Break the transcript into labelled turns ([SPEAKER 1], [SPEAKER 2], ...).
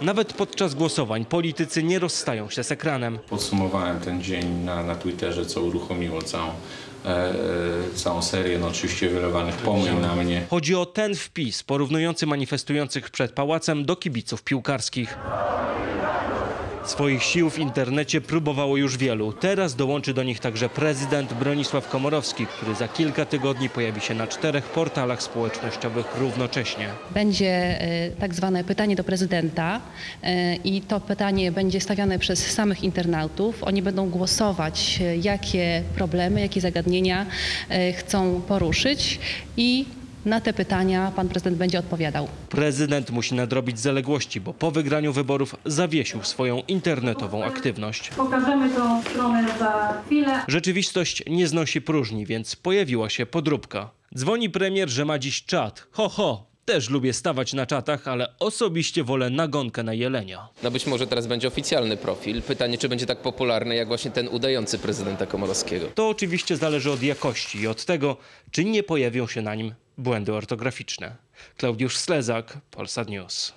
[SPEAKER 1] Nawet podczas głosowań politycy nie rozstają się z ekranem.
[SPEAKER 2] Podsumowałem ten dzień na, na Twitterze, co uruchomiło całą, e, e, całą serię, no oczywiście wylewanych pomył na mnie.
[SPEAKER 1] Chodzi o ten wpis porównujący manifestujących przed pałacem do kibiców piłkarskich. Swoich sił w internecie próbowało już wielu. Teraz dołączy do nich także prezydent Bronisław Komorowski, który za kilka tygodni pojawi się na czterech portalach społecznościowych równocześnie.
[SPEAKER 3] Będzie e, tak zwane pytanie do prezydenta e, i to pytanie będzie stawiane przez samych internautów. Oni będą głosować, e, jakie problemy, jakie zagadnienia chcą poruszyć i na te pytania pan prezydent będzie odpowiadał.
[SPEAKER 1] Prezydent musi nadrobić zaległości, bo po wygraniu wyborów zawiesił swoją internetową aktywność.
[SPEAKER 4] Pokażemy tą stronę za chwilę.
[SPEAKER 1] Rzeczywistość nie znosi próżni, więc pojawiła się podróbka. Dzwoni premier, że ma dziś czat. Ho, ho! Też lubię stawać na czatach, ale osobiście wolę nagonkę na jelenia.
[SPEAKER 5] No być może teraz będzie oficjalny profil. Pytanie, czy będzie tak popularny jak właśnie ten udający prezydenta Komorowskiego.
[SPEAKER 1] To oczywiście zależy od jakości i od tego, czy nie pojawią się na nim błędy ortograficzne. Klaudiusz Slezak, Polsat News.